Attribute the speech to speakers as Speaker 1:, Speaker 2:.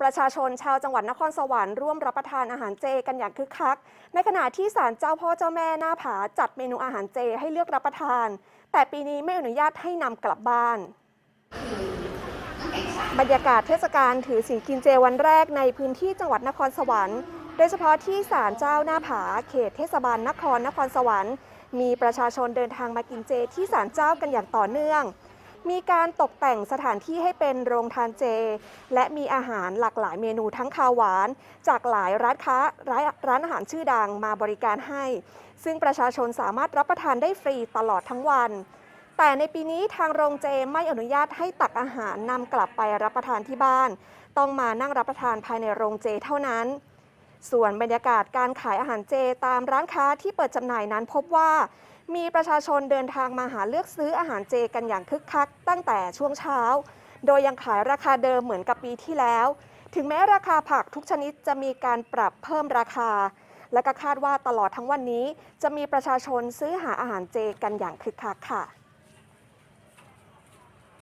Speaker 1: ประชาชนชาวจังหวัดนครสวรรค์ร่วมรับประทานอาหารเจกันอย่างคึกคัก ในขณะที่ศาลเจ้าพ่อเจ้าแม่หน้าผาจัดเมนูอาหารเจให้เลือกรับประทาน แต่ปีนี้ไม่อนุญาตให้นำกลับบ้าน บรรยากาศเทศกาลถือศีลกินเจวันแรกในพื้นที่จังหวัดนครสวรรค์ โดยเฉพาะที่ศาลเจ้าหน้าผา เขตเทศบาลนครนครสวรรค์ มีประชาชนเดินทางมากินเจที่ศาลเจ้ากันอย่างต่อเนื่อง มีการตกแต่งสถานที่ให้เป็นโรงทานเจ และมีอาหารหลากหลายเมนูทั้งคาวหวาน จากหลายร้านค้าร้านร้านอาหารชื่อดังมาบริการให้ ซึ่งประชาชนสามารถรับประทานได้ฟรีตลอดทั้งวัน แต่ในปีนี้ทางโรงเจไม่อนุญาตให้ตักอาหารนำกลับไปรับประทานที่บ้าน ต้องมานั่งรับประทานภายในโรงเจเท่านั้น ส่วนบรรยากาศการขายอาหารเจตามร้านค้าที่เปิดจำหน่ายนั้นพบว่า มีประชาชนเดินทางมาหาเลือกซื้ออาหารเจกันอย่างคึกคัก ตั้งแต่ช่วงเช้า โดยยังขายราคาเดิมเหมือนกับปีที่แล้ว ถึงแม้ราคาผักทุกชนิดจะมีการปรับเพิ่มราคา และก็คาดว่าตลอดทั้งวันนี้ จะมีประชาชนซื้อหาอาหารเจกันอย่างคึกคักค่ะ